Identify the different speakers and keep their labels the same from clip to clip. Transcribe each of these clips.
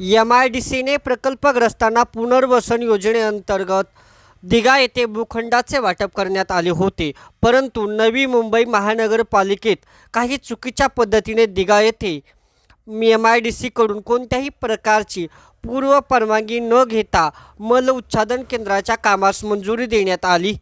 Speaker 1: M I D सीने प्रकल्पग्रस्तांना पुनर्वसन योजनेअंतर्गत दिघा येथे भूखंडाचे वाटप करण्यात आले होते. परंतु नवी मुंबई महानगरपालिकेत काही चुकीच्या पद्धतीने दिघा येथे एम आय डी सीकडून कोणत्याही प्रकारची पूर्व परवानगी न घेता मल उच्छादन केंद्राच्या कामास मंजुरी देण्यात आली.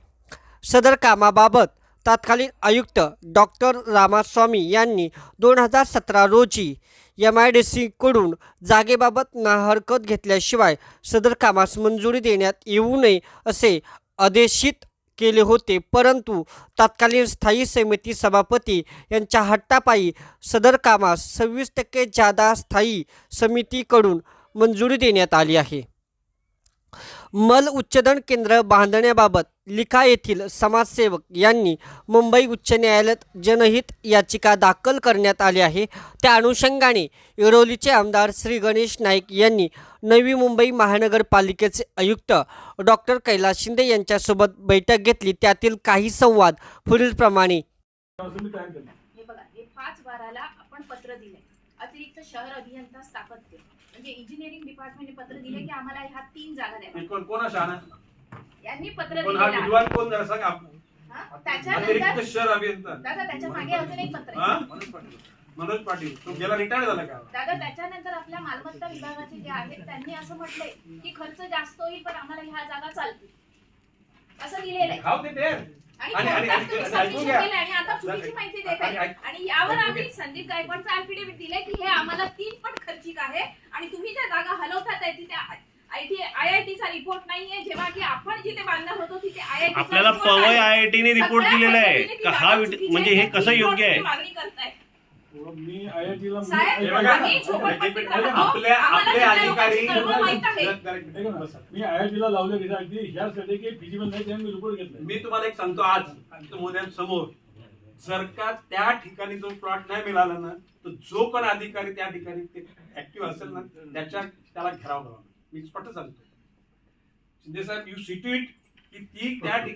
Speaker 1: सदर कामाबाबत तत्कालीन आयुक्त डॉक्टर रामास्वामी यांनी दोन हजार सतरा रोजी एम आय डी सीकडून जागेबाबत नाहरकत घेतल्याशिवाय सदर कामास मंजुरी देण्यात येऊ नये असे आदेशित केले होते. परंतु तत्कालीन स्थायी समिती सभापती यांच्या हट्टापायी सदर कामास सव्वीस टक्के जादा स्थायी समितीकडून मंजुरी देण्यात आली आहे. मल उच्चदन केंद्र बांधण्याबाबत लिखा येथील समाजसेवक यांनी मुंबई उच्च न्यायालयात जनहित याचिका दाखल करण्यात आली आहे. त्या अनुषंगाने येरोलीचे आमदार श्री गणेश नाईक यांनी नवी मुंबई महानगरपालिकेचे आयुक्त डॉक्टर कैलास शिंदे यांच्यासोबत बैठक घेतली. त्यातील काही संवाद पुढीलप्रमाणे.
Speaker 2: पाच बाराला आपण पत्र दिले अतिरिक्त शहर अभियंता स्थापत्य. म्हणजे इंजिनिअरिंग डिपार्टमेंटने पत्र दिले की आम्हाला ह्या तीन जागा द्या.
Speaker 3: कोण कोण शहाणा
Speaker 2: यांनी पत्र
Speaker 3: कोण हा
Speaker 2: दिलेलं आहे.
Speaker 3: विद्वान कोण जरा सांग. आप-
Speaker 2: हा?
Speaker 3: अतिरिक्त
Speaker 2: त्याच्यानंतर
Speaker 3: शहर अभियंता.
Speaker 2: दादा त्याच्यामागे अजून एक पत्र
Speaker 3: हा?
Speaker 2: आहे
Speaker 3: मनोज पाटील. तो गेला रिटायर झाला का?
Speaker 2: दादा त्याच्यानंतर आपल्या मालमत्ता विभागाचे जे आहेत त्यांनी असं म्हटलंय की खर्च जास्त होईल पण आम्हाला ह्या जागा चालतील. असं लिहिलेलं आहे.
Speaker 3: खाऊ ते ते
Speaker 2: आणि
Speaker 3: आणि- आणि-
Speaker 2: कोर्टात
Speaker 3: आणि-
Speaker 2: तुम्ही
Speaker 3: आणि ऐकून
Speaker 2: submission
Speaker 3: घ्या.
Speaker 2: केलंय आणि आता चुकीची माहिती देत
Speaker 3: आणि-
Speaker 2: आहे.
Speaker 3: आणि-
Speaker 2: आणि यावर आम्ही संदीप गायकवाडचं ऍफिडेव्हिट दिलंय की हे आम्हाला तीन पट खर्चिक आहे. आणि तुम्ही ज्या जागा हलवतात आहे तिथे आयटी आय आय टीचा रिपोर्ट नाहीये. जेव्हा की आपण जिथे बांधणार होतो तिथे आय
Speaker 4: आपल्याला पवई आय आय टीने रिपोर्ट दिलेला आहे. का हा विट- म्हणजे हे कसं योग्य आहे?
Speaker 2: मागणी करताय.
Speaker 5: मी आय आय टीला
Speaker 3: हे.
Speaker 5: मी आय आय टीला लावले गेले अगदी ह्यासाठी की फिजिबल नाही त्याने मी रिपोर्ट घेतला.
Speaker 3: मी तुम्हाला एक सांगतो आज मोद्यांसमोर जर का त्या ठिकाणी जो प्लॉट नाही मिळाला ना तर जो पण अधिकारी त्या ठिकाणी ते ऍक्टिव्ह असेल ना त्याच्या त्याला घेराव करावा मी स्पष्ट सांगतो. शिंदे साहेब यू सिट इट की ती त्या ठिकाणी